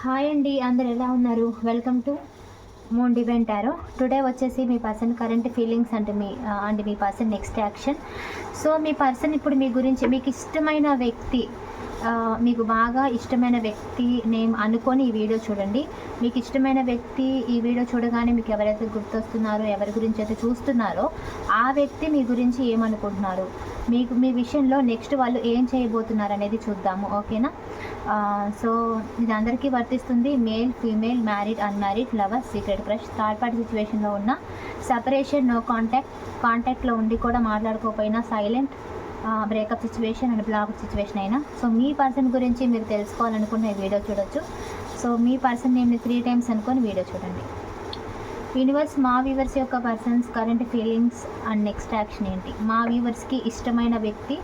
Hi అండి అందరు ఎలా ఉన్నారు? వెల్కమ్ టు మూన్ డివెంట్ ఆరో టుడే వచ్చేసి మీ పర్సన్ కరెంట్ ఫీలింగ్స్ అంటే మీ అండ్ మీ పర్సన్ నెక్స్ట్ యాక్షన్ సో మీ పర్సన్ ఇప్పుడు మీ గురించి మీకు ఇష్టమైన వ్యక్తి మీకు బాగా ఇష్టమైన వ్యక్తి నేమ్ అనుకొని ఈ వీడియో చూడండి. మీకు ఇష్టమైన వ్యక్తి ఈ వీడియో చూడగానే మీకు ఎవరైతే గుర్తొస్తున్నారో ఎవరి గురించి అయితే చూస్తున్నారో ఆ వ్యక్తి మీ గురించి ఏమనుకుంటున్నారు? మీకు మీ విషయంలో నెక్స్ట్ వాళ్ళు ఏం చేయబోతున్నారు అనేది చూద్దాము. ఓకేనా? సో ఇది అందరికీ వర్తిస్తుంది. Male female married unmarried lover secret crush. Third party సిచ్యువేషన్లో ఉన్న సపరేషన్ నో కాంటాక్ట్ కాంటాక్ట్లో ఉండి కూడా మాట్లాడుకోకపోయినా silent. Breakup situation and block situation అయినా. సో మీ పర్సన్ గురించి మీరు తెలుసుకోవాలనుకున్న ఈ వీడియో చూడొచ్చు. సో మీ పర్సన్ నేమ్ని త్రీ టైమ్స్ అనుకొని వీడియో చూడండి. యూనివర్స్ మా వ్యూవర్స్ యొక్క persons current feelings and next action ఏంటి? మా వ్యూవర్స్కి ఇష్టమైన వ్యక్తి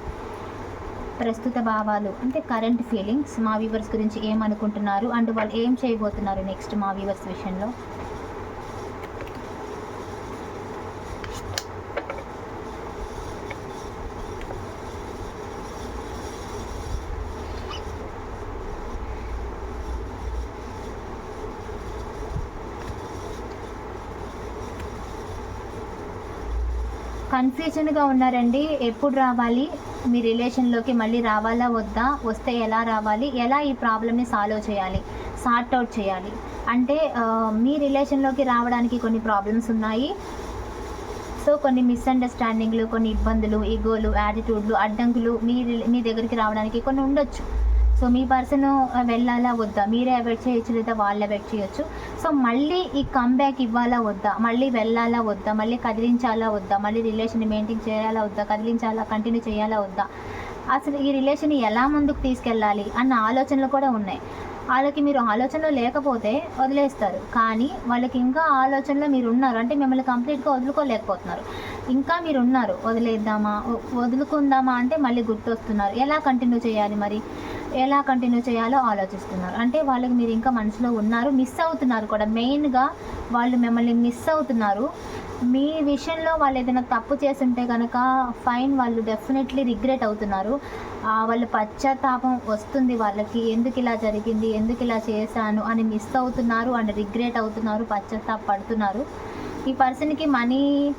ప్రస్తుత భావాలు అంటే కరెంట్ ఫీలింగ్స్ మా వ్యూవర్స్ గురించి ఏమనుకుంటున్నారు? అండ్ వాళ్ళు ఏం చేయబోతున్నారు నెక్స్ట్ మా వ్యూవర్స్ విషయంలో? కన్ఫ్యూజన్గా ఉన్నారండి. ఎప్పుడు రావాలి? మీ రిలేషన్లోకి మళ్ళీ రావాలా? వద్దా? వస్తే ఎలా రావాలి? ఎలా ఈ ప్రాబ్లమ్ని సాల్వ్ చేయాలి? సార్ట్ అవుట్ చేయాలి? అంటే మీ రిలేషన్లోకి రావడానికి కొన్ని ప్రాబ్లమ్స్ ఉన్నాయి. సో కొన్ని మిస్అండర్స్టాండింగ్లు కొన్ని ఇబ్బందులు ఈగోలు యాటిట్యూడ్లు అడ్డంకులు మీ మీ దగ్గరికి రావడానికి కొన్ని ఉండొచ్చు. సో మీ పర్సన్ వెళ్ళాలా వద్దా? మీరే అవాయిడ్ చేయొచ్చు లేదా వాళ్ళు అవాయిడ్ చేయొచ్చు. సో మళ్ళీ ఈ కమ్బ్యాక్ ఇవ్వాలా వద్దా? మళ్ళీ వెళ్ళాలా వద్దా? మళ్ళీ కదిలించాలా వద్దా? మళ్ళీ రిలేషన్ మెయింటైన్ చేయాలా వద్దా? కదిలించాలా? కంటిన్యూ చేయాలా వద్దా? అసలు ఈ రిలేషన్ ఎలా ముందుకు తీసుకెళ్ళాలి అన్న ఆలోచనలు కూడా ఉన్నాయి. వాళ్ళకి మీరు ఆలోచనలో లేకపోతే వదిలేస్తారు. కానీ వాళ్ళకి ఇంకా ఆలోచనలో మీరు ఉన్నారు. అంటే మిమ్మల్ని కంప్లీట్గా వదులుకోలేకపోతున్నారు. ఇంకా మీరు ఉన్నారు. వదిలేద్దామా? వదులుకుందామా? అంటే మళ్ళీ గుర్తొస్తున్నారు. ఎలా కంటిన్యూ చేయాలి మరి? ఎలా కంటిన్యూ చేయాలో ఆలోచిస్తున్నారు. అంటే వాళ్ళకి మీరు ఇంకా మనసులో ఉన్నారు మిస్ అవుతున్నారు కూడా. మెయిన్గా వాళ్ళు మిమ్మల్ని మిస్ అవుతున్నారు. మీ విషయంలో వాళ్ళు ఏదైనా తప్పు చేస్తుంటే కనుక ఫైన్ వాళ్ళు డెఫినెట్లీ రిగ్రెట్ అవుతున్నారు. వాళ్ళు పశ్చాత్తాపం వస్తుంది వాళ్ళకి. ఎందుకు ఇలా జరిగింది? ఎందుకు ఇలా చేశాను? అని మిస్ అవుతున్నారు అండ్ రిగ్రెట్ అవుతున్నారు పశ్చాత్తాప పడుతున్నారు ఈ పర్సన్కి మనీ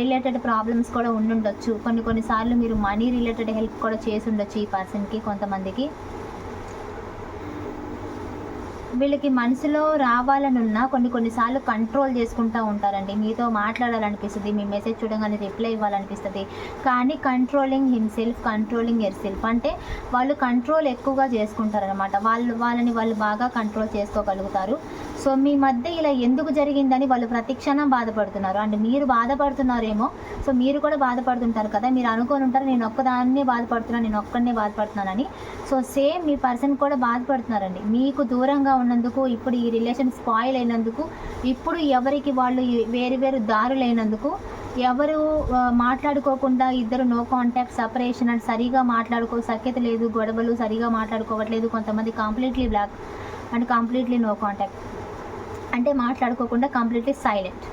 రిలేటెడ్ ప్రాబ్లమ్స్ కూడా ఉండుండొచ్చు. కొన్ని కొన్నిసార్లు మీరు మనీ రిలేటెడ్ హెల్ప్ కూడా చేసి ఉండొచ్చు ఈ పర్సన్కి కొంతమందికి. వీళ్ళకి మనసులో రావాలనున్నా కొన్ని కొన్నిసార్లు కంట్రోల్ చేసుకుంటూ ఉంటారండి. మీతో మాట్లాడాలనిపిస్తుంది మీ మెసేజ్ చూడగానే రిప్లై ఇవ్వాలనిపిస్తుంది. కానీ కంట్రోలింగ్ హిమ్సెల్ఫ్ కంట్రోలింగ్ ఎర్ సెల్ఫ్ అంటే వాళ్ళు కంట్రోల్ ఎక్కువగా చేసుకుంటారనమాట వాళ్ళు వాళ్ళని వాళ్ళు బాగా కంట్రోల్ చేసుకోగలుగుతారు. సో మీ మధ్య ఇలా ఎందుకు జరిగిందని వాళ్ళు ప్రతిక్షణం బాధపడుతున్నారు. అండ్ మీరు బాధపడుతున్నారేమో సో మీరు కూడా బాధపడుతుంటారు కదా. మీరు అనుకొని ఉంటారు నేను ఒక్కదాన్నే బాధపడుతున్నాను నేను ఒక్కడనే బాధపడుతున్నానని. సో సేమ్ మీ పర్సన్ కూడా బాధపడుతున్నారండి. మీకు దూరంగా ఉన్నందుకు ఇప్పుడు ఈ రిలేషన్ స్పాయిల్ అయినందుకు ఇప్పుడు ఎవరికి వాళ్ళు వేరు వేరు దారులైనందుకు ఎవరు మాట్లాడుకోకుండా ఇద్దరు నో కాంటాక్ట్ సపరేషన్ అండ్ సరిగా మాట్లాడుకో సఖ్యత లేదు గొడవలు సరిగా మాట్లాడుకోవట్లేదు కొంతమంది completely block and completely no contact. అంటే మాట్లాడుకోకుండా కంప్లీట్లీ సైలెంట్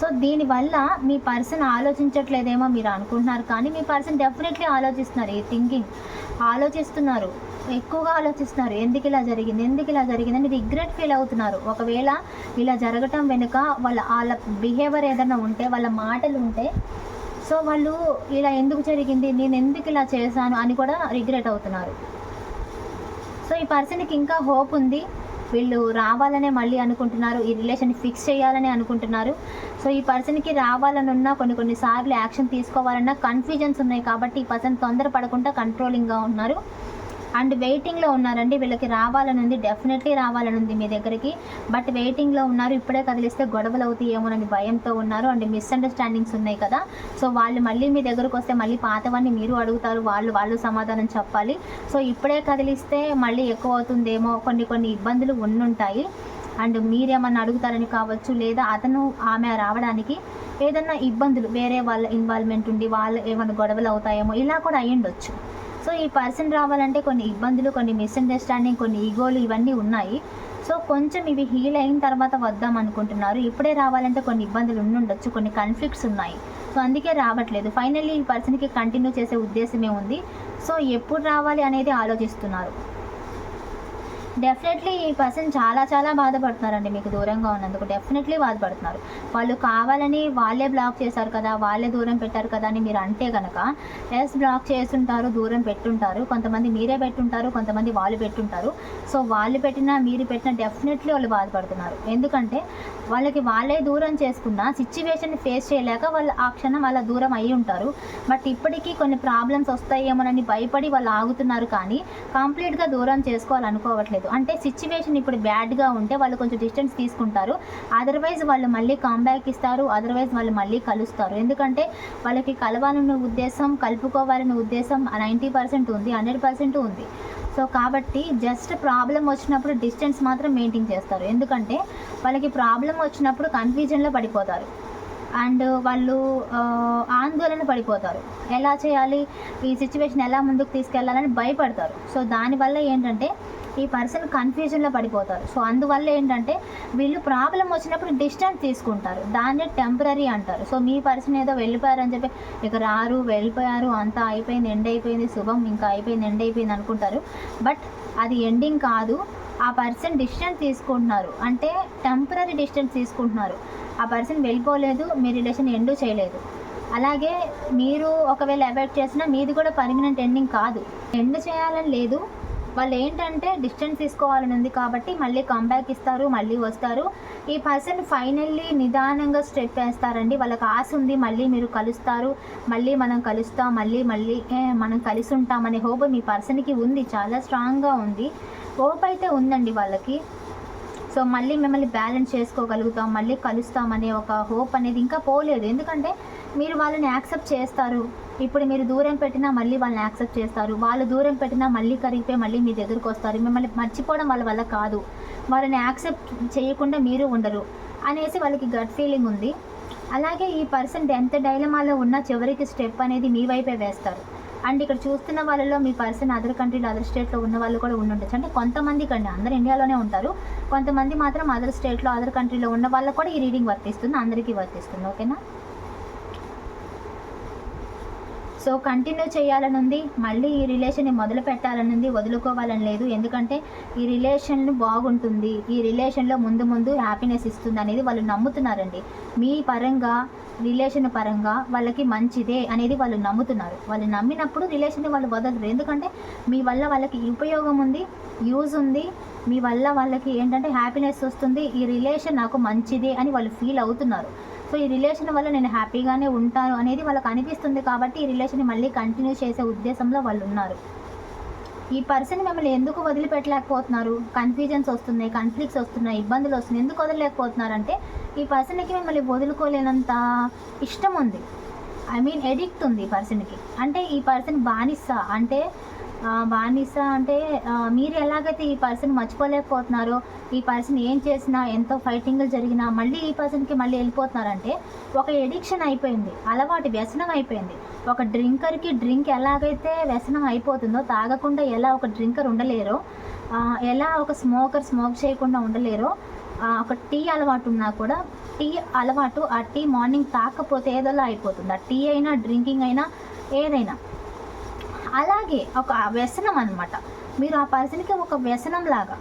సో దీనివల్ల మీ పర్సన్ ఆలోచించట్లేదేమో మీరు అనుకుంటున్నారు. కానీ మీ పర్సన్ డెఫినెట్లీ ఆలోచిస్తున్నారు ఈ థింకింగ్ ఆలోచిస్తున్నారు ఎక్కువగా ఆలోచిస్తున్నారు. ఎందుకు ఇలా జరిగింది? ఎందుకు ఇలా జరిగింది? అని రిగ్రెట్ ఫీల్ అవుతున్నారు. ఒకవేళ ఇలా జరగటం వెనుక వాళ్ళ వాళ్ళ బిహేవియర్ ఏదైనా ఉంటే వాళ్ళ మాటలు ఉంటే సో వాళ్ళు ఇలా ఎందుకు జరిగింది? నేను ఎందుకు ఇలా చేశాను? అని కూడా రిగ్రెట్ అవుతున్నారు. సో ఈ పర్సన్కి ఇంకా హోప్ ఉంది. వీళ్ళు రావాలనే మళ్ళీ అనుకుంటున్నారు ఈ రిలేషన్ ఫిక్స్ చేయాలని అనుకుంటున్నారు. సో ఈ పర్సన్కి రావాలనున్నా కొన్ని కొన్నిసార్లు యాక్షన్ తీసుకోవాలన్నా కన్ఫ్యూజన్స్ ఉన్నాయి కాబట్టి ఈ పర్సన్ తొందరపడకుండా కంట్రోలింగ్గా ఉన్నారు. అండ్ వెయిటింగ్లో ఉన్నారండి. వీళ్ళకి రావాలని ఉంది. డెఫినెట్లీ రావాలని ఉంది మీ దగ్గరికి. బట్ వెయిటింగ్లో ఉన్నారు. ఇప్పుడే కదిలిస్తే గొడవలు అవుతాయేమోనని భయంతో ఉన్నారు. అండ్ మిస్అండర్స్టాండింగ్స్ ఉన్నాయి కదా. సో వాళ్ళు మళ్ళీ మీ దగ్గరకు వస్తే మళ్ళీ పాతవన్నీ మీరు అడుగుతారు. వాళ్ళు వాళ్ళు సమాధానం చెప్పాలి. సో ఇప్పుడే కదిలిస్తే మళ్ళీ ఎక్కువ అవుతుందేమో. కొన్ని కొన్ని ఇబ్బందులు ఉండుంటాయి. అండ్ మీరేమన్నా అడుగుతారని కావచ్చు. లేదా అతను ఆమె రావడానికి ఏదన్నా ఇబ్బందులు వేరే వాళ్ళ ఇన్వాల్వ్మెంట్ ఉండి వాళ్ళు ఏమైనా గొడవలు అవుతాయేమో. ఇలా కూడా అయ్యుండొచ్చు. సో ఈ పర్సన్ రావాలంటే కొన్ని ఇబ్బందులు కొన్ని మిస్అండర్స్టాండింగ్ కొన్ని ఈగోలు ఇవన్నీ ఉన్నాయి. సో కొంచెం ఇవి హీల్ అయిన తర్వాత వద్దాం అనుకుంటున్నారు. ఇప్పుడే రావాలంటే కొన్ని ఇబ్బందులు ఉండుండొచ్చు కొన్ని కన్ఫ్లిక్ట్స్ ఉన్నాయి. సో అందుకే రావట్లేదు. ఫైనల్లీ ఈ పర్సన్కి కంటిన్యూ చేసే ఉద్దేశమే ఉంది. సో ఎప్పుడు రావాలి అనేది ఆలోచిస్తున్నారు. డెఫినెట్లీ ఈ పర్సన్ చాలా చాలా బాధపడుతున్నారండి మీకు దూరంగా ఉన్నందుకు. డెఫినెట్లీ బాధపడుతున్నారు. వాళ్ళు కావాలని వాళ్ళే బ్లాక్ చేశారు కదా వాళ్ళే దూరం పెట్టారు కదా అని మీరు అంటే కనుక ఎస్ బ్లాక్ చేస్తుంటారు దూరం పెట్టుంటారు. కొంతమంది మీరే పెట్టుంటారు కొంతమంది వాళ్ళు పెట్టుంటారు. సో వాళ్ళు పెట్టినా మీరు పెట్టినా డెఫినెట్లీ వాళ్ళు బాధపడుతున్నారు. ఎందుకంటే వాళ్ళకి వాళ్ళే దూరం చేసుకున్న సిచ్యువేషన్ ఫేస్ చేయలేక వాళ్ళు ఆ క్షణం వాళ్ళ దూరం అయి ఉంటారు. బట్ ఇప్పటికీ కొన్ని ప్రాబ్లమ్స్ వస్తాయేమోనని భయపడి వాళ్ళు ఆగుతున్నారు కానీ కంప్లీట్గా దూరం చేసుకోవాలనుకోవట్లేదు. అంటే సిచ్యువేషన్ ఇప్పుడు బ్యాడ్గా ఉంటే వాళ్ళు కొంచెం డిస్టెన్స్ తీసుకుంటారు. అదర్వైజ్ వాళ్ళు మళ్ళీ కాంబ్యాక్ ఇస్తారు. అదర్వైజ్ వాళ్ళు మళ్ళీ కలుస్తారు. ఎందుకంటే వాళ్ళకి కలవాలనే ఉద్దేశం కలుపుకోవాలనే ఉద్దేశం నైంటీ పర్సెంట్ ఉంది హండ్రెడ్ పర్సెంట్ ఉంది. సో కాబట్టి జస్ట్ ప్రాబ్లం వచ్చినప్పుడు డిస్టెన్స్ మాత్రం మెయింటైన్ చేస్తారు. ఎందుకంటే వాళ్ళకి ప్రాబ్లం వచ్చినప్పుడు కన్ఫ్యూజన్లో పడిపోతారు. అండ్ వాళ్ళు ఆందోళన పడిపోతారు. ఎలా చేయాలి? ఈ సిచ్యువేషన్ ఎలా ముందుకు తీసుకెళ్ళాలని భయపడతారు. సో దానివల్ల ఏంటంటే ఈ పర్సన్ కన్ఫ్యూజన్లో పడిపోతారు. సో అందువల్ల ఏంటంటే వీళ్ళు ప్రాబ్లం వచ్చినప్పుడు డిస్టెన్స్ తీసుకుంటారు. దాన్నే టెంపరీ అంటారు. సో మీ పర్సన్ ఏదో వెళ్ళిపోయారని చెప్పి ఇక రారు వెళ్ళిపోయారు అంతా అయిపోయింది ఎండ్ అయిపోయింది శుభం ఇంకా అయిపోయింది ఎండ్ అయిపోయింది అనుకుంటారు. బట్ అది ఎండింగ్ కాదు. ఆ పర్సన్ డిస్టెన్స్ తీసుకుంటున్నారు. అంటే టెంపరీ డిస్టెన్స్ తీసుకుంటున్నారు. ఆ పర్సన్ వెళ్ళిపోలేదు మీ రిలేషన్ ఎండు చేయలేదు. అలాగే మీరు ఒకవేళ అవాయిడ్ చేసినా మీది కూడా పర్మనెంట్ ఎండింగ్ కాదు. ఎండ్ చేయాలని లేదు. వాళ్ళు ఏంటంటే డిస్టెన్స్ తీసుకోవాలని ఉంది కాబట్టి మళ్ళీ కంబ్యాక్ ఇస్తారు మళ్ళీ వస్తారు. ఈ పర్సన్ ఫైనల్లీ నిదానంగా స్టెప్ వేస్తారండి. వాళ్ళకి ఆశ ఉంది మళ్ళీ మీరు కలుస్తారు. మళ్ళీ మనం కలుస్తాం మళ్ళీ మళ్ళీ మనం కలిసి ఉంటామనే హోప్ మీ పర్సన్కి ఉంది. చాలా స్ట్రాంగ్గా ఉంది. హోప్ అయితే ఉందండి వాళ్ళకి. సో మళ్ళీ మిమ్మల్ని బ్యాలెన్స్ చేసుకోగలుగుతాం మళ్ళీ కలుస్తామనే ఒక హోప్ అనేది ఇంకా పోలేదు. ఎందుకంటే మీరు వాళ్ళని యాక్సెప్ట్ చేస్తారు. ఇప్పుడు మీరు దూరం పెట్టినా మళ్ళీ వాళ్ళని యాక్సెప్ట్ చేస్తారు. వాళ్ళు దూరం పెట్టినా మళ్ళీ కరిగిపోయి మళ్ళీ మీ దగ్గరకు వస్తారు. మిమ్మల్ని మర్చిపోవడం వాళ్ళ వల్ల కాదు. వాళ్ళని యాక్సెప్ట్ చేయకుండా మీరు ఉండరు అనేసి వాళ్ళకి గట్ ఫీలింగ్ ఉంది. అలాగే ఈ పర్సన్ ఎంత డైలమాలో ఉన్నా చివరికి స్టెప్ అనేది మీ వైపే వేస్తారు. అండ్ ఇక్కడ చూస్తున్న వాళ్ళలో మీ పర్సన్ అదర్ కంట్రీలో అదర్ స్టేట్లో ఉన్న వాళ్ళు కూడా ఉండొచ్చు అంటే కొంతమంది కండి అందరు ఇండియాలోనే ఉంటారు. కొంతమంది మాత్రం అదర్ స్టేట్లో అదర్ కంట్రీలో ఉన్న వాళ్ళకు కూడా ఈ రీడింగ్ వర్తిస్తుంది అందరికీ వర్తిస్తుంది. ఓకేనా? సో కంటిన్యూ చేయాలని ఉంది మళ్ళీ ఈ రిలేషన్ని మొదలు పెట్టాలని ఉంది వదులుకోవాలని లేదు. ఎందుకంటే ఈ రిలేషన్ బాగుంటుంది. ఈ రిలేషన్లో ముందు ముందు హ్యాపీనెస్ ఇస్తుంది అనేది వాళ్ళు నమ్ముతున్నారండి. మీ పరంగా రిలేషన్ పరంగా వాళ్ళకి మంచిదే అనేది వాళ్ళు నమ్ముతున్నారు. వాళ్ళు నమ్మినప్పుడు రిలేషన్ని వాళ్ళు వదలరు. ఎందుకంటే మీ వల్ల వాళ్ళకి ఉపయోగం ఉంది యూజ్ ఉంది. మీ వల్ల వాళ్ళకి ఏంటంటే హ్యాపీనెస్ వస్తుంది. ఈ రిలేషన్ నాకు మంచిదే అని వాళ్ళు ఫీల్ అవుతున్నారు. సో ఈ రిలేషన్ వల్ల నేను హ్యాపీగానే ఉంటాను అనేది వాళ్ళకి అనిపిస్తుంది కాబట్టి ఈ రిలేషన్ మళ్ళీ కంటిన్యూ చేసే ఉద్దేశంలో వాళ్ళు ఉన్నారు. ఈ పర్సన్ మిమ్మల్ని ఎందుకు వదిలిపెట్టలేకపోతున్నారు? కన్ఫ్యూజన్స్ వస్తున్నాయి కన్ఫ్లిక్ట్స్ వస్తున్నాయి ఇబ్బందులు వస్తున్నాయి. ఎందుకు వదలలేకపోతున్నారంటే ఈ పర్సన్కి మిమ్మల్ని వదులుకోలేనంత ఇష్టం ఉంది. ఐ మీన్ ఎడిక్ట్ ఉంది ఈ పర్సన్కి అంటే ఈ పర్సన్ బానిస. అంటే బానిస అంటే మీరు ఎలాగైతే ఈ పర్సన్ మర్చిపోలేకపోతున్నారో ఈ పర్సన్ ఏం చేసినా ఎంతో ఫైటింగ్లు జరిగినా మళ్ళీ ఈ పర్సన్కి మళ్ళీ వెళ్ళిపోతున్నారంటే ఒక ఎడిక్షన్ అయిపోయింది అలవాటు వ్యసనం అయిపోయింది. ఒక డ్రింకర్కి డ్రింక్ ఎలాగైతే వ్యసనం అయిపోతుందో తాగకుండా ఎలా ఒక డ్రింకర్ ఉండలేరో ఎలా ఒక స్మోకర్ స్మోక్ చేయకుండా ఉండలేరో ఒక టీ అలవాటు ఉన్నా కూడా టీ అలవాటు ఆ టీ మార్నింగ్ తాకపోతే ఏదోలా అయిపోతుంది. ఆ టీ అయినా డ్రింకింగ్ అయినా ఏదైనా. అలాగే ఒక వ్యసనం అనమాట మీరు ఆ పర్సన్కి ఒక వ్యసనం లాగా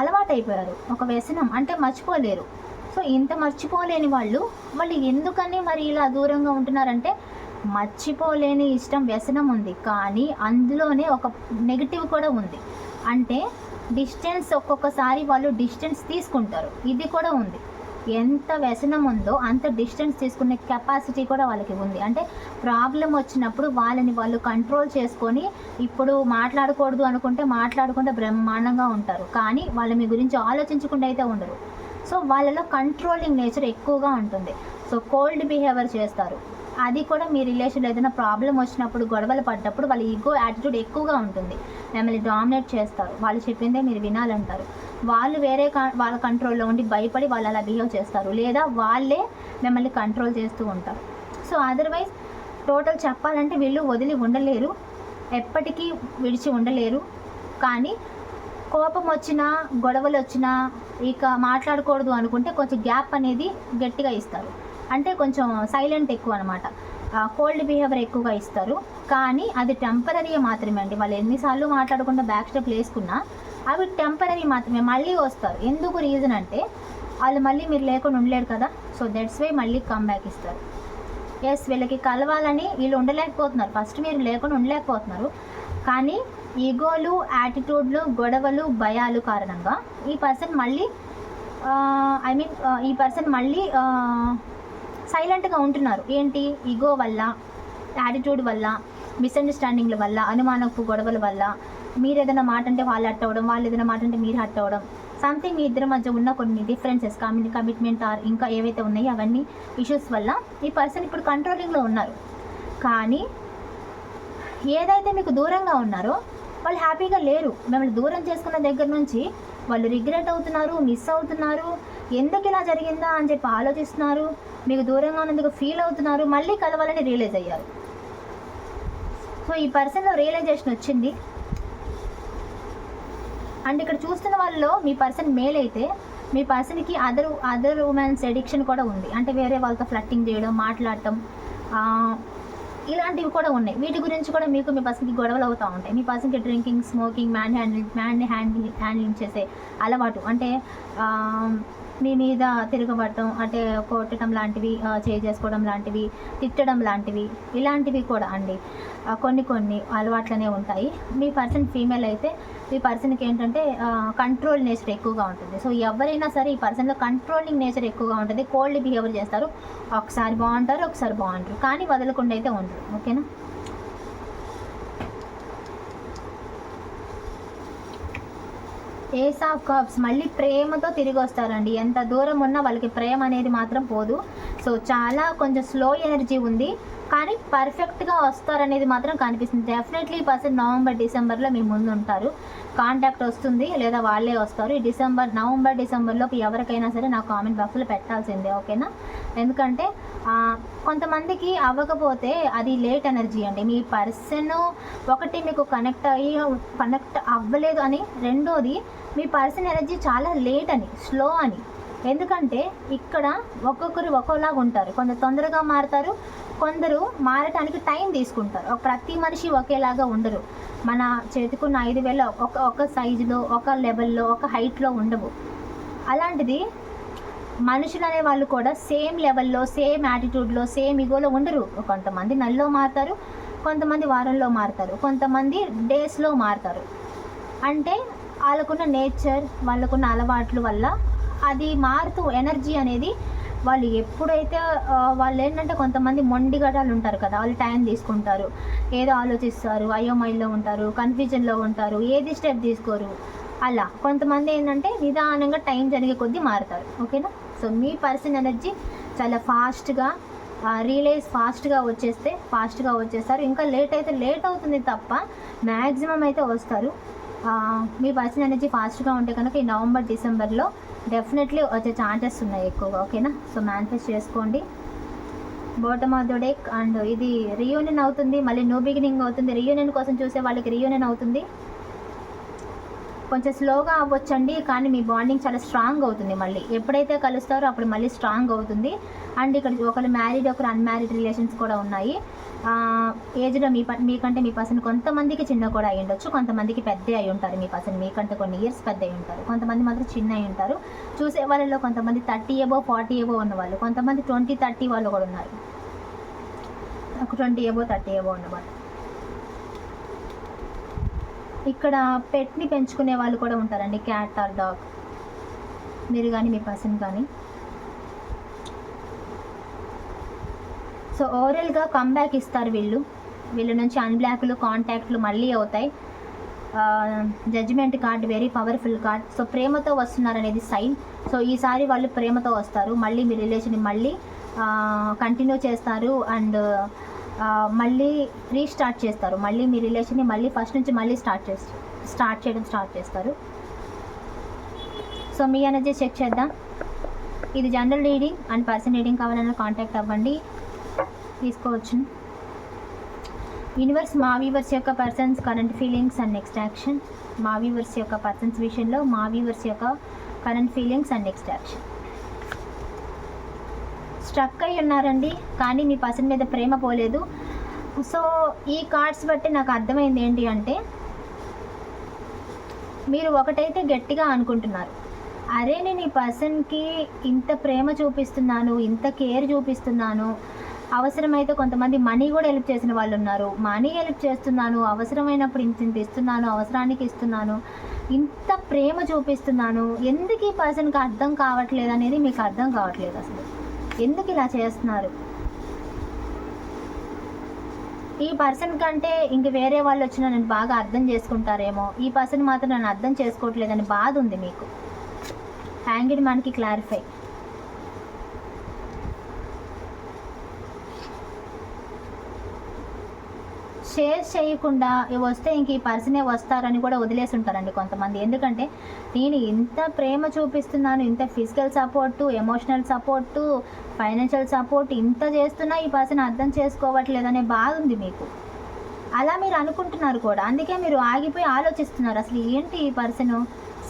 అలవాటైపోయారు. ఒక వ్యసనం అంటే మర్చిపోలేరు. సో ఇంత మర్చిపోలేని వాళ్ళు వాళ్ళు ఎందుకని మరి ఇలా దూరంగా ఉంటున్నారంటే మర్చిపోలేని ఇష్టం వ్యసనం ఉంది. కానీ అందులోనే ఒక నెగిటివ్ కూడా ఉంది. అంటే డిస్టెన్స్ ఒక్కొక్కసారి వాళ్ళు డిస్టెన్స్ తీసుకుంటారు. ఇది కూడా ఉంది. ఎంత వ్యసనం ఉందో అంత డిస్టెన్స్ తీసుకునే కెపాసిటీ కూడా వాళ్ళకి ఉంది. అంటే ప్రాబ్లం వచ్చినప్పుడు వాళ్ళని వాళ్ళు కంట్రోల్ చేసుకొని ఇప్పుడు మాట్లాడకూడదు అనుకుంటే మాట్లాడకుండా బ్రహ్మాండంగా ఉంటారు. కానీ వాళ్ళు మీ గురించి ఆలోచించకుండా అయితే ఉండరు. సో వాళ్ళలో కంట్రోలింగ్ నేచర్ ఎక్కువగా ఉంటుంది. సో కోల్డ్ బిహేవియర్ చేస్తారు. అది కూడా మీ రిలేషన్లో ఏదైనా ప్రాబ్లం వచ్చినప్పుడు గొడవలు పడ్డప్పుడు వాళ్ళ ఈగో యాటిట్యూడ్ ఎక్కువగా ఉంటుంది. మిమ్మల్ని డామినేట్ చేస్తారు. వాళ్ళు చెప్పిందే మీరు వినాలంటారు. వాళ్ళు వేరే కా- వాళ్ళ కంట్రోల్లో ఉండి భయపడి వాళ్ళు అలా బిహేవ్ చేస్తారు. లేదా వాళ్ళే మిమ్మల్ని కంట్రోల్ చేస్తూ ఉంటారు. సో అదర్వైజ్ టోటల్ చెప్పాలంటే వీళ్ళు వదిలి ఉండలేరు. ఎప్పటికీ విడిచి ఉండలేరు. కానీ కోపం వచ్చినా గొడవలు వచ్చినా ఇక మాట్లాడకూడదు అనుకుంటే కొంచెం గ్యాప్ అనేది గట్టిగా ఇస్తారు. అంటే కొంచెం సైలెంట్ ఎక్కువ అనమాట కోల్డ్ బిహేవియర్ ఎక్కువగా ఇస్తారు. కానీ అది టెంపరీ మాత్రమే అండి. వాళ్ళు ఎన్నిసార్లు మాట్లాడకుండా బ్యాక్ స్టెప్ వేసుకున్నా అవి టెంపరీ మాత్రమే మళ్ళీ వస్తారు. ఎందుకు రీజన్ అంటే వాళ్ళు మళ్ళీ మీరు లేకుండా ఉండలేరు కదా. సో దట్స్ వే మళ్ళీ కమ్బ్యాక్ ఇస్తారు. ఎస్ వీళ్ళకి కలవాలని వీళ్ళు ఉండలేకపోతున్నారు. ఫస్ట్ మీరు లేకుండా ఉండలేకపోతున్నారు. కానీ ఈగోలు యాటిట్యూడ్లు గొడవలు భయాలు కారణంగా ఈ పర్సన్ మళ్ళీ ఐ మీన్ ఈ పర్సన్ మళ్ళీ సైలెంట్గా ఉంటున్నారు. ఏంటి? ఈగో వల్ల యాటిట్యూడ్ వల్ల మిస్అండర్స్టాండింగ్ల వల్ల అనుమానపు గొడవల వల్ల మీరు ఏదైనా మాట అంటే వాళ్ళు అట్టవడం అవ్వడం వాళ్ళు ఏదైనా మాట అంటే మీరు అట్టవడం. అవ్వడం సంథింగ్ మీ ఇద్దరి మధ్య ఉన్న కొన్ని డిఫరెన్సెస్ కమ్యూని కమిట్మెంట్ ఆర్ ఇంకా ఏవైతే ఉన్నాయో అవన్నీ ఇష్యూస్ వల్ల ఈ పర్సన్ ఇప్పుడు కంట్రోలింగ్లో ఉన్నారు. కానీ ఏదైతే మీకు దూరంగా ఉన్నారో వాళ్ళు హ్యాపీగా లేరు. మిమ్మల్ని దూరం చేసుకున్న దగ్గర నుంచి వాళ్ళు రిగ్రెట్ అవుతున్నారు మిస్ అవుతున్నారు. ఎందుకు ఇలా జరిగిందా అని చెప్పి ఆలోచిస్తున్నారు. మీకు దూరంగా ఉన్నందుకు ఫీల్ అవుతున్నారు. మళ్ళీ కలవాలని రియలైజ్ అయ్యారు. సో ఈ పర్సన్లో రియలైజేషన్ వచ్చింది. అండ్ ఇక్కడ చూస్తున్న వాళ్ళలో మీ పర్సన్ మేల్ అయితే మీ పర్సన్కి అదర్ అదర్ ఉమెన్స్ ఎడిక్షన్ కూడా ఉంది. అంటే వేరే వాళ్ళతో ఫ్లట్టింగ్ చేయడం మాట్లాడటం ఇలాంటివి కూడా ఉన్నాయి. వీటి గురించి కూడా మీకు మీ పర్సన్కి గొడవలు అవుతూ ఉంటాయి. మీ పర్సన్కి drinking smoking manhandle manhandle handling చేసే అలవాటు. అంటే మీ మీద తిరగబడటం అంటే కొట్టడం లాంటివి చేసుకోవడం లాంటివి తిట్టడం లాంటివి ఇలాంటివి కూడా అండి. కొన్ని కొన్ని అలవాట్లనే ఉంటాయి. మీ పర్సన్ ఫీమేల్ అయితే ఈ పర్సన్కి ఏంటంటే కంట్రోల్ నేచర్ ఎక్కువగా ఉంటుంది. సో ఎవరైనా సరే ఈ పర్సన్లో కంట్రోలింగ్ నేచర్ ఎక్కువగా ఉంటుంది. కోల్డ్ బిహేవియర్ చేస్తారు. ఒకసారి బాగుంటారు ఒకసారి బాగుంటారు కానీ వదలకుండా అయితే ఉండరు. ఓకేనా? ఏస్ ఆఫ్ కప్స్ మళ్ళీ ప్రేమతో తిరిగి వస్తారండి ఎంత దూరం ఉన్నా వాళ్ళకి ప్రేమ అనేది మాత్రం పోదు. సో చాలా కొంచెం స్లో ఎనర్జీ ఉంది. కానీ పర్ఫెక్ట్గా వస్తారనేది మాత్రం కనిపిస్తుంది. డెఫినెట్లీ ఈ పర్సన్ నవంబర్ డిసెంబర్లో మీ ముందు ఉంటారు. కాంటాక్ట్ వస్తుంది లేదా వాళ్ళే వస్తారు. ఈ డిసెంబర్ నవంబర్ డిసెంబర్లోకి ఎవరికైనా సరే నా కామెంట్ బాక్స్లో పెట్టాల్సిందే ఓకేనా? ఎందుకంటే కొంతమందికి అవ్వకపోతే అది లేట్ ఎనర్జీ అండి. మీ పర్సన్ ఒకటి మీకు కనెక్ట్ అయ్యి కనెక్ట్ అవ్వలేదు అని రెండోది మీ పర్సన్ ఎనర్జీ చాలా లేట్ అని స్లో అని. ఎందుకంటే ఇక్కడ ఒక్కొక్కరు ఒక్కోలాగా ఉంటారు. కొందరు తొందరగా మారుతారు కొందరు మారటానికి టైం తీసుకుంటారు. ఒక ప్రతి మనిషి ఒకేలాగా ఉండరు. మన చేతికున్న ఐదు వేల ఒక ఒక సైజులో ఒక లెవెల్లో ఒక హైట్లో ఉండవు. అలాంటిది మనుషులు అనే వాళ్ళు కూడా సేమ్ లెవెల్లో సేమ్ యాటిట్యూడ్లో సేమ్ ఇగోలో ఉండరు. కొంతమంది నెలలో మారుతారు కొంతమంది వారంలో మారుతారు కొంతమంది డేస్లో మారుతారు. అంటే వాళ్ళకున్న నేచర్ వాళ్ళకున్న అలవాట్ల వల్ల అది మారుతూ ఎనర్జీ అనేది వాళ్ళు ఎప్పుడైతే వాళ్ళు ఏంటంటే కొంతమంది మొండిగడాలు ఉంటారు కదా వాళ్ళు టైం తీసుకుంటారు. ఏదో ఆలోచిస్తారు అయోమయంలో ఉంటారు కన్ఫ్యూజన్లో ఉంటారు ఏది స్టెప్ తీసుకోరు. అలా కొంతమంది ఏంటంటే నిదానంగా టైం జరిగే కొద్దీ మారుతారు. ఓకేనా? సో మీ పర్సన్ ఎనర్జీ చాలా ఫాస్ట్గా రియలైజ్ ఫాస్ట్గా వచ్చేస్తే ఫాస్ట్గా వచ్చేస్తారు. ఇంకా లేట్ అయితే లేట్ అవుతుంది తప్ప మ్యాక్సిమం అయితే వస్తారు. మీ పర్సన్ ఎనర్జీ ఫాస్ట్గా ఉంటే కనుక ఈ నవంబర్ డిసెంబర్లో డెఫినెట్లీ వచ్చే ఛాన్సెస్ ఉన్నాయి ఎక్కువగా ఓకేనా? సో మేనిఫెస్ట్ చేసుకోండి. Bottom of the deck and ఇది రియూనియన్ అవుతుంది మళ్ళీ న్యూ బిగినింగ్ అవుతుంది. రీయూనియన్ కోసం చూసే వాళ్ళకి రీయూనియన్ అవుతుంది. కొంచెం స్లోగా అవ్వచ్చండి కానీ మీ బాండింగ్ చాలా స్ట్రాంగ్ అవుతుంది మళ్ళీ. ఎప్పుడైతే కలుస్తారో అప్పుడు మళ్ళీ స్ట్రాంగ్ అవుతుంది. అండ్ ఇక్కడ ఒకరు మ్యారీడ్ ఒకరు అన్మ్యారీడ్ రిలేషన్స్ కూడా ఉన్నాయి. ఏజ్లో మీ ప మీకంటే మీ పర్సన్ కొంతమందికి చిన్న కూడా అయి ఉండొచ్చు కొంతమందికి పెద్ద అయి ఉంటారు మీ పర్సన్. మీకంటే కొన్ని ఇయర్స్ పెద్ద అయి ఉంటారు. కొంతమంది మాత్రం చిన్న అయి ఉంటారు. చూసే వాళ్ళలో కొంతమంది థర్టీ ఏబో ఫార్టీ ఏబో ఉన్న వాళ్ళు కొంతమంది ట్వంటీ థర్టీ వాళ్ళు కూడా ఉన్నారు. ట్వంటీ ఏబో థర్టీ ఏబో ఉన్నవాళ్ళు. ఇక్కడ పెట్ని పెంచుకునే వాళ్ళు కూడా ఉంటారండి క్యాట్ ఆర్ డాగ్ మీరు కానీ మీ పర్సన్ కానీ. సో ఓవరాల్గా కమ్బ్యాక్ ఇస్తారు వీళ్ళు. వీళ్ళ నుంచి అన్బ్లాక్లు కాంటాక్ట్లు మళ్ళీ అవుతాయి. Judgement card very powerful card so ప్రేమతో వస్తున్నారు అనేది సైన్ సో ఈసారి వాళ్ళు ప్రేమతో వస్తారు. మళ్ళీ మీ రిలేషన్ మళ్ళీ కంటిన్యూ చేస్తారు. అండ్ మళ్ళీ రీస్టార్ట్ చేస్తారు. మళ్ళీ మీ రిలేషన్ని మళ్ళీ ఫస్ట్ నుంచి మళ్ళీ స్టార్ట్ చేస్తారు స్టార్ట్ చేయడం స్టార్ట్ చేస్తారు. సో మీ ఎనర్జీ చెక్ చేద్దాం. ఇది general reading and person reading కావాలన్నా కాంటాక్ట్ అవ్వండి. తీసుకోవచ్చు. యూనివర్స్ మా వ్యూవర్స్ యొక్క persons current feelings and next action మా వ్యూవర్స్ యొక్క పర్సన్స్ విషయంలో మా వ్యూవర్స్ యొక్క current feelings and next action struck అయి ఉన్నారండి. కానీ మీ పర్సన్ మీద ప్రేమ పోలేదు. సో ఈ కార్డ్స్ బట్టి నాకు అర్థమైంది ఏంటి అంటే మీరు ఒకటైతే గట్టిగా అనుకుంటున్నారు. అరే నేను ఈ పర్సన్కి ఇంత ప్రేమ చూపిస్తున్నాను ఇంత కేర్ చూపిస్తున్నాను. అవసరమైతే కొంతమంది మనీ కూడా హెల్ప్ చేసిన వాళ్ళు ఉన్నారు. మనీ హెల్ప్ చేస్తున్నాను అవసరమైనప్పుడు ఇంత ఇంత ఇస్తున్నాను అవసరానికి ఇస్తున్నాను. ఇంత ప్రేమ చూపిస్తున్నాను. ఎందుకు ఈ పర్సన్కి అర్థం కావట్లేదు అనేది మీకు అర్థం కావట్లేదు అసలు. ఎందుకు ఇలా చేస్తున్నారు? ఈ పర్సన్ కంటే ఇంక వేరే వాళ్ళు వచ్చినా నన్ను బాగా అర్థం చేసుకుంటారేమో. ఈ పర్సన్ మాత్రం నన్ను అర్థం చేసుకోవట్లేదని బాధ ఉంది మీకు. హ్యాంగిడ్ మనకి క్లారిఫై. షేర్ చేయకుండా వస్తే ఇంక ఈ పర్సనే వస్తారని కూడా వదిలేసి ఉంటారండి కొంతమంది. ఎందుకంటే నేను ఇంత ప్రేమ చూపిస్తున్నాను ఇంత physical support emotional support financial support ఇంత చేస్తున్నా ఈ పర్సన్ అర్థం చేసుకోవట్లేదనే బాధ ఉంది మీకు. అలా మీరు అనుకుంటున్నారు కూడా. అందుకే మీరు ఆగిపోయి ఆలోచిస్తున్నారు. అసలు ఏంటి ఈ పర్సన్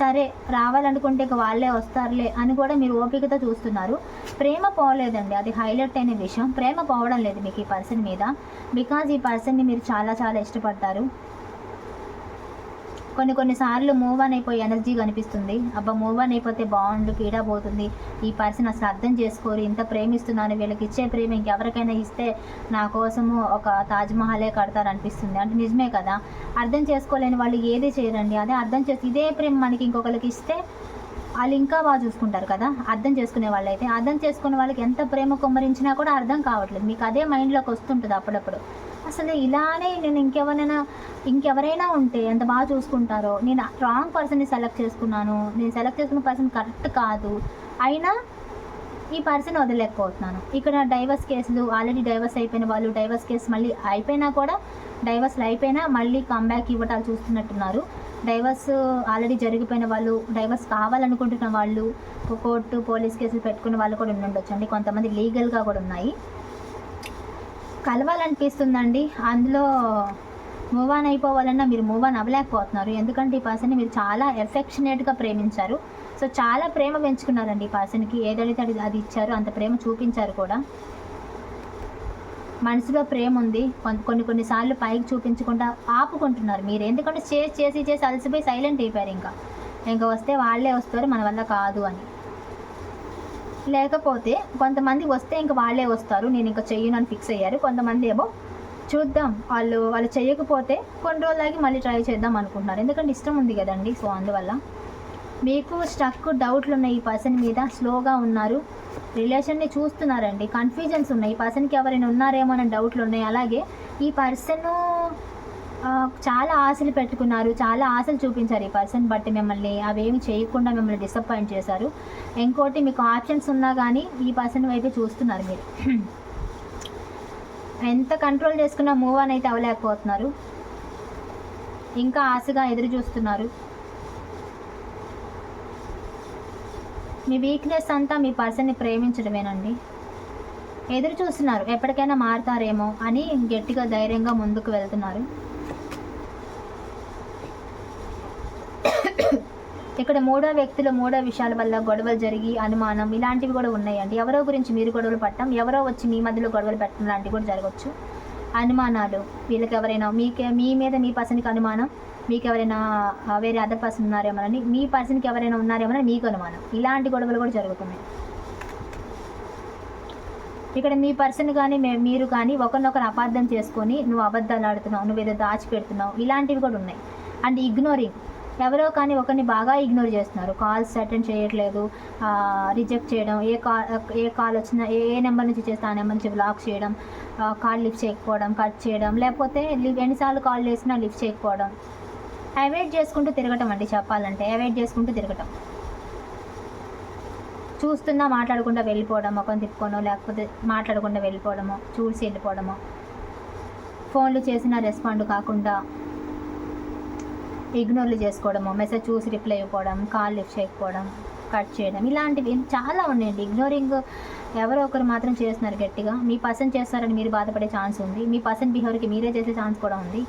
సరే రావాలనుకుంటే ఇక వాళ్ళే వస్తారులే అని కూడా మీరు ఓపికతో చూస్తున్నారు. ప్రేమ పోలేదండి. అది హైలైట్ అయిన విషయం. ప్రేమ పోవడం లేదు మీకు ఈ పర్సన్ మీద. బికాజ్ ఈ పర్సన్ని మీరు చాలా చాలా ఇష్టపడతారు. కొన్ని కొన్నిసార్లు మూవ్ ఆన్ అయిపోయి ఎనర్జీ కనిపిస్తుంది. అబ్బా మూవ్ ఆన్ అయిపోతే బాగుండు పీడా పోతుంది. ఈ పర్సన్ అసలు అర్థం చేసుకోరు. ఇంత ప్రేమిస్తున్నాను. వీళ్ళకి ఇచ్చే ప్రేమ ఇంకెవరికైనా ఇస్తే నా కోసము ఒక తాజ్మహలే కడతారు అనిపిస్తుంది అంటే నిజమే కదా? అర్థం చేసుకోలేని వాళ్ళు ఏది చేయరండి. అదే అర్థం చేసి ఇదే ప్రేమ మనకి ఇంకొకరికి ఇస్తే వాళ్ళు ఇంకా బాగా చూసుకుంటారు కదా? అర్థం చేసుకునే వాళ్ళైతే అర్థం చేసుకునే వాళ్ళకి ఎంత ప్రేమ కుమ్మరించినా కూడా అర్థం కావట్లేదు. మీకు అదే మైండ్లోకి వస్తుంటుంది అప్పుడప్పుడు. అసలు ఇలానే నేను ఇంకెవరైనా ఇంకెవరైనా ఉంటే ఎంత బాగా చూసుకుంటారో. నేను రాంగ్ పర్సన్ని సెలెక్ట్ చేసుకున్నాను. నేను సెలెక్ట్ చేసుకున్న పర్సన్ కరెక్ట్ కాదు. అయినా ఈ పర్సన్ వదిలేకపోతున్నాను. ఇక్కడ డైవర్స్ కేసులు ఆల్రెడీ డైవర్స్ అయిపోయిన వాళ్ళు డైవర్స్ కేసు మళ్ళీ అయిపోయినా కూడా డైవర్స్లు అయిపోయినా మళ్ళీ కంబ్యాక్ ఇవ్వటాలు చూస్తున్నట్టున్నారు. డైవర్స్ ఆల్రెడీ జరిగిపోయిన వాళ్ళు డైవర్స్ కావాలనుకుంటున్న వాళ్ళు కోర్టు పోలీస్ కేసులు పెట్టుకున్న వాళ్ళు కూడా ఉండుండొచ్చు అండి కొంతమంది లీగల్గా కూడా ఉన్నాయి. కలవాలనిపిస్తుందండి. అందులో మూవ్ ఆన్ అయిపోవాలన్నా మీరు మూవ్ ఆన్ అవ్వలేకపోతున్నారు. ఎందుకంటే ఈ పర్సన్ని మీరు చాలా ఎఫెక్షనేట్గా ప్రేమించారు. సో చాలా ప్రేమ పెంచుకున్నారండి ఈ పర్సన్కి. ఏదైతే అది అది ఇచ్చారు అంత ప్రేమ చూపించారు కూడా. మనసులో ప్రేమ ఉంది. కొన్- కొన్ని కొన్నిసార్లు పైకి చూపించకుండా ఆపుకుంటున్నారు మీరు. ఎందుకంటే చేసి చేసి చేసి అలసిపోయి సైలెంట్ అయిపోయారు ఇంకా. ఇంకా వస్తే వాళ్ళే వస్తారు మన వల్ల కాదు అని. లేకపోతే కొంతమంది వస్తే ఇంకా వాళ్ళే వస్తారు. నేను ఇంకా చెయ్యను అని ఫిక్స్ అయ్యారు. కొంతమంది ఏమో చూద్దాం. వాళ్ళు వాళ్ళు చేయకపోతే కొన్ని రోజులకి మళ్ళీ ట్రై చేద్దాం అనుకుంటున్నారు. ఎందుకంటే ఇష్టం ఉంది కదండి. సో అందువల్ల మీకు స్టక్ డౌట్లు ఉన్నాయి. ఈ పర్సన్ మీద స్లోగా ఉన్నారు. రిలేషన్ని చూస్తున్నారండి. కన్ఫ్యూజన్స్ ఉన్నాయి. ఈ పర్సన్కి ఎవరైనా ఉన్నారేమో అనే డౌట్లు ఉన్నాయి. అలాగే ఈ పర్సన్ చాలా ఆశలు పెట్టుకున్నారు చాలా ఆశలు చూపించారు ఈ పర్సన్ బట్ మిమ్మల్ని అవేమి చేయకుండా మిమ్మల్ని డిసప్పాయింట్ చేశారు. ఇంకోటి మీకు ఆప్షన్స్ ఉన్నా కానీ ఈ పర్సన్ వైపు చూస్తున్నారు మీరు. ఎంత కంట్రోల్ చేసుకున్నా మూవ్ అని అయితే అవ్వలేకపోతున్నారు. ఇంకా ఆశగా ఎదురు చూస్తున్నారు. మీ వీక్నెస్ అంతా మీ పర్సన్ని ప్రేమించడమేనండి. ఎదురు చూస్తున్నారు ఎప్పటికైనా మారుతారేమో అని గట్టిగా ధైర్యంగా ముందుకు వెళ్తున్నారు. ఇక్కడ మూడో వ్యక్తులు మూడో విషయాల వల్ల గొడవలు జరిగి అనుమానం ఇలాంటివి కూడా ఉన్నాయండి. ఎవరో గురించి మీరు గొడవలు పట్టడం ఎవరో వచ్చి మీ మధ్యలో గొడవలు పెట్టడం లాంటివి కూడా జరగవచ్చు. అనుమానాలు వీళ్ళకి ఎవరైనా మీకే మీ మీద మీ పర్సన్కి అనుమానం మీకు ఎవరైనా వేరే అదర్ పర్సన్ ఉన్నారేమోనని మీ పర్సన్కి ఎవరైనా ఉన్నారేమోనని మీకు అనుమానం. ఇలాంటి గొడవలు కూడా జరుగుతున్నాయి. ఇక్కడ మీ పర్సన్ కానీ మే- మీరు కానీ ఒకరినొకరు అపార్థం చేసుకొని నువ్వు అబద్ధాలు ఆడుతున్నావు నువ్వు ఏదో దాచిపెడుతున్నావు ఇలాంటివి కూడా ఉన్నాయి. అండ్ ఇగ్నోరింగ్ ఎవరో కానీ ఒకరిని బాగా ఇగ్నోర్ చేస్తున్నారు. కాల్స్ అటెండ్ చేయట్లేదు రిజెక్ట్ చేయడం ఏ కాల్ ఏ కాల్ వచ్చినా ఏ ఏ నెంబర్ నుంచి చేస్తే ఆ నెంబర్ నుంచి బ్లాక్ చేయడం కాల్ లిఫ్ట్ చేయకపోవడం కట్ చేయడం లేకపోతే ఎన్నిసార్లు కాల్ చేసినా లిఫ్ట్ చేయకపోవడం. అవాయిడ్ చేసుకుంటూ తిరగటం అండి చెప్పాలంటే. అవాయిడ్ చేసుకుంటూ తిరగటం. చూస్తున్నా మాట్లాడకుండా వెళ్ళిపోవడం ముఖం తిప్పుకోనో లేకపోతే మాట్లాడకుండా వెళ్ళిపోవడమో చూసి వెళ్ళిపోవడమో. ఫోన్లు చేసినా రెస్పాండ్ కాకుండా ఇగ్నోర్లు చేసుకోవడము మెసేజ్ చూసి రిప్లై ఇవ్వకపోవడం కాల్ లిఫ్ట్ చేయకపోవడం కట్ చేయడం ఇలాంటివి చాలా ఉన్నాయండి. ఇగ్నోరింగ్ ఎవరో ఒకరు మాత్రం చేస్తున్నారు గట్టిగా. మీ పర్సన్ చేస్తారని మీరు బాధపడే ఛాన్స్ ఉంది. మీ పర్సన్ బిహేవియర్కి మీరే చేసే ఛాన్స్ కూడా ఉంది.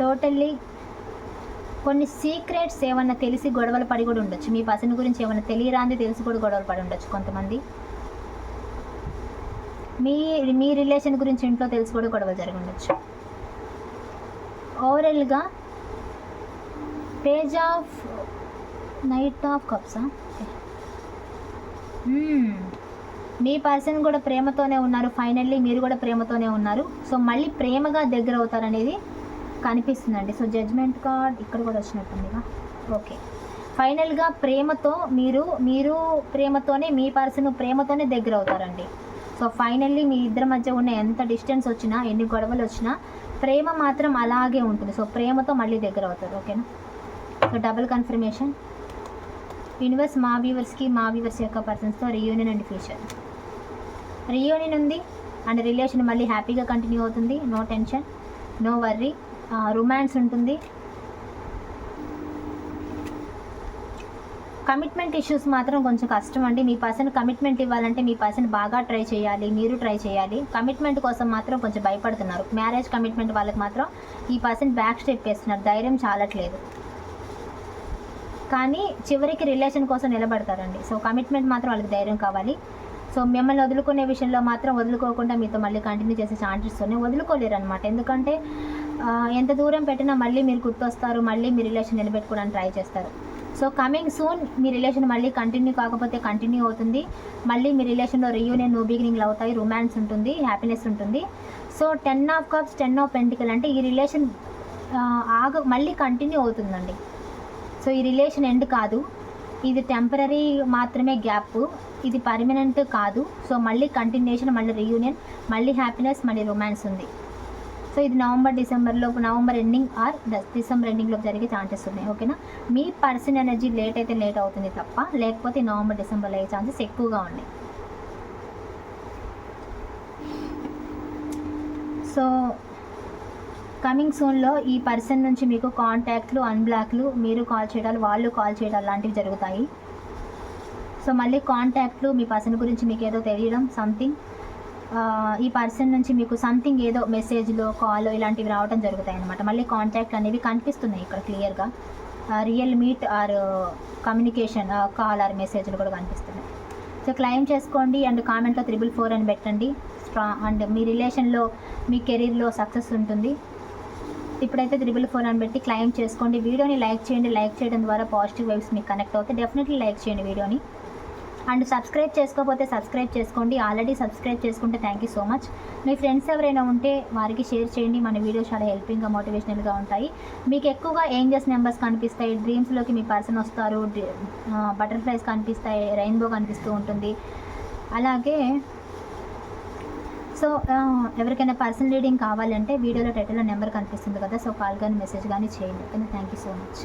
టోటల్లీ కొన్ని సీక్రెట్స్ ఏమన్నా తెలిసి గొడవలు పడి కూడా ఉండొచ్చు. మీ పర్సన్ గురించి ఏమన్నా తెలియరాంది తెలిసి కూడా గొడవలు పడి ఉండొచ్చు కొంతమంది. మీ మీ రిలేషన్ గురించి ఇంట్లో తెలిసి కూడా గొడవలు జరిగి ఉండొచ్చు. ఓవరాల్గా పేజ్ ఆఫ్ నైట్ ఆఫ్ కప్సా? మీ పర్సన్ కూడా ప్రేమతోనే ఉన్నారు. ఫైనల్లీ మీరు కూడా ప్రేమతోనే ఉన్నారు. సో మళ్ళీ ప్రేమగా దగ్గర అవుతారనేది కనిపిస్తుందండి. సో జడ్జ్మెంట్ కార్డ్ ఇక్కడ కూడా వచ్చినట్టుందిగా. ఓకే. ఫైనల్గా ప్రేమతో మీరు మీరు ప్రేమతోనే మీ పర్సన్ ప్రేమతోనే దగ్గర అవుతారండి సో ఫైనల్లీ మీ ఇద్దరి మధ్య ఉన్న ఎంత డిస్టెన్స్ వచ్చినా ఎన్ని గొడవలు వచ్చినా ప్రేమ మాత్రం అలాగే ఉంటుంది. సో ప్రేమతో మళ్ళీ దగ్గర అవుతారు. ఓకేనా? సో డబుల్ కన్ఫర్మేషన్ యూనివర్స్ మా వ్యూవర్స్కి మా వ్యూవర్స్ యొక్క పర్సన్స్తో రియూనియన్ అండ్ ఫ్యూచర్ రియూనియన్ ఉంది. అండ్ రిలేషన్ మళ్ళీ హ్యాపీగా కంటిన్యూ అవుతుంది. No tension no worry romance ఉంటుంది. కమిట్మెంట్ ఇష్యూస్ మాత్రం కొంచెం కష్టం అండి. మీ పర్సన్ కమిట్మెంట్ ఇవ్వాలంటే మీ పర్సన్ బాగా ట్రై చేయాలి మీరు ట్రై చేయాలి. కమిట్మెంట్ కోసం మాత్రం కొంచెం భయపడుతున్నారు. మ్యారేజ్ కమిట్మెంట్ వాళ్ళకి మాత్రం ఈ పర్సన్ బ్యాక్ స్టెప్ వేస్తున్నారు ధైర్యం చాలట్లేదు. కానీ చివరికి రిలేషన్ కోసం నిలబడతారండి. సో కమిట్మెంట్ మాత్రం వాళ్ళకి ధైర్యం కావాలి. సో మిమ్మల్ని వదులుకునే విషయంలో మాత్రం వదులుకోకుండా మీతో మళ్ళీ కంటిన్యూ చేసే ఛాన్సెస్ ఉన్నాయి. వదులుకోలేరు అనమాట ఎందుకంటే ఎంత దూరం పెట్టినా మళ్ళీ మీరు గుర్తొస్తారు మళ్ళీ మీ రిలేషన్ నిలబెట్టుకోవడానికి ట్రై చేస్తారు. సో కమింగ్ సూన్ మీ రిలేషన్ మళ్ళీ కంటిన్యూ కాకపోతే కంటిన్యూ అవుతుంది. మళ్ళీ మీ రిలేషన్లో రియూనియన్ న్యూ బిగినింగ్లు అవుతాయి. రొమాన్స్ ఉంటుంది హ్యాపీనెస్ ఉంటుంది. So ten of cups ten of pentacle అంటే ఈ రిలేషన్ ఆగ మళ్ళీ కంటిన్యూ అవుతుందండి. సో ఈ రిలేషన్ ఎండ్ కాదు. ఇది టెంపరీ మాత్రమే గ్యాప్ ఇది పర్మనెంట్ కాదు. సో మళ్ళీ కంటిన్యూషన్ మళ్ళీ రియూనియన్ మళ్ళీ హ్యాపీనెస్ మళ్ళీ రొమాన్స్ ఉంది. సో ఇది నవంబర్ డిసెంబర్లో నవంబర్ ఎండింగ్ ఆర్ డిసెంబర్ ఎండింగ్లో జరిగే ఛాన్సెస్ ఉన్నాయి ఓకేనా? మీ పర్సన్ ఎనర్జీ లేట్ అయితే లేట్ అవుతుంది తప్ప లేకపోతే నవంబర్ డిసెంబర్లో అయ్యే ఛాన్సెస్ ఎక్కువగా ఉన్నాయి. సో కమింగ్ సూన్లో ఈ పర్సన్ నుంచి మీకు కాంటాక్ట్లు అన్బ్లాక్లు మీరు కాల్ చేయడాలు వాళ్ళు కాల్ చేయడాలు లాంటివి జరుగుతాయి. సో మళ్ళీ కాంటాక్ట్లు మీ పర్సన్ గురించి మీకు ఏదో తెలియడం సంథింగ్ ఈ పర్సన్ నుంచి మీకు సంథింగ్ ఏదో మెసేజ్లో కాల్ ఇలాంటివి రావడం జరుగుతాయి అనమాట మళ్ళీ కాంటాక్ట్ అనేవి కనిపిస్తున్నాయి ఇక్కడ క్లియర్గా real meet or communication call or మెసేజ్లు కూడా కనిపిస్తున్నాయి. సో క్లైమ్ చేసుకోండి అండ్ కామెంట్లో త్రిబుల్ ఫోర్ అని పెట్టండి. స్ట్రా అండ్ మీ రిలేషన్లో మీ కెరీర్లో సక్సెస్ ఉంటుంది. ఇప్పుడైతే త్రిబుల్ ఫోర్ అని పెట్టి క్లైమ్ చేసుకోండి. వీడియోని లైక్ చేయండి. లైక్ చేయడం ద్వారా పాజిటివ్ వైబ్స్ మీకు కనెక్ట్ అవుతాయి. డెఫినెట్లీ లైక్ చేయండి వీడియోని. అండ్ సబ్స్క్రైబ్ చేసుకోకపోతే సబ్స్క్రైబ్ చేసుకోండి. ఆల్రెడీ సబ్స్క్రైబ్ చేసుకుంటే థ్యాంక్ యూ సో మచ్ మీ ఫ్రెండ్స్ ఎవరైనా ఉంటే వారికి షేర్ చేయండి. మన వీడియోస్ చాలా హెల్పింగ్గా మోటివేషనల్గా ఉంటాయి. మీకు ఎక్కువగా ఏంజెస్ నెంబర్స్ కనిపిస్తాయి. డ్రీమ్స్లోకి మీ పర్సన్ వస్తారు. బటర్ఫ్లైస్ కనిపిస్తాయి. రెయిన్బో కనిపిస్తూ ఉంటుంది. అలాగే సో ఎవరికైనా పర్సనల్ రీడింగ్ కావాలంటే వీడియోలో టైటిల్లో నెంబర్ కనిపిస్తుంది కదా. సో కాల్ కానీ మెసేజ్ కానీ చేయండి. ఓకేనా? Thank you so much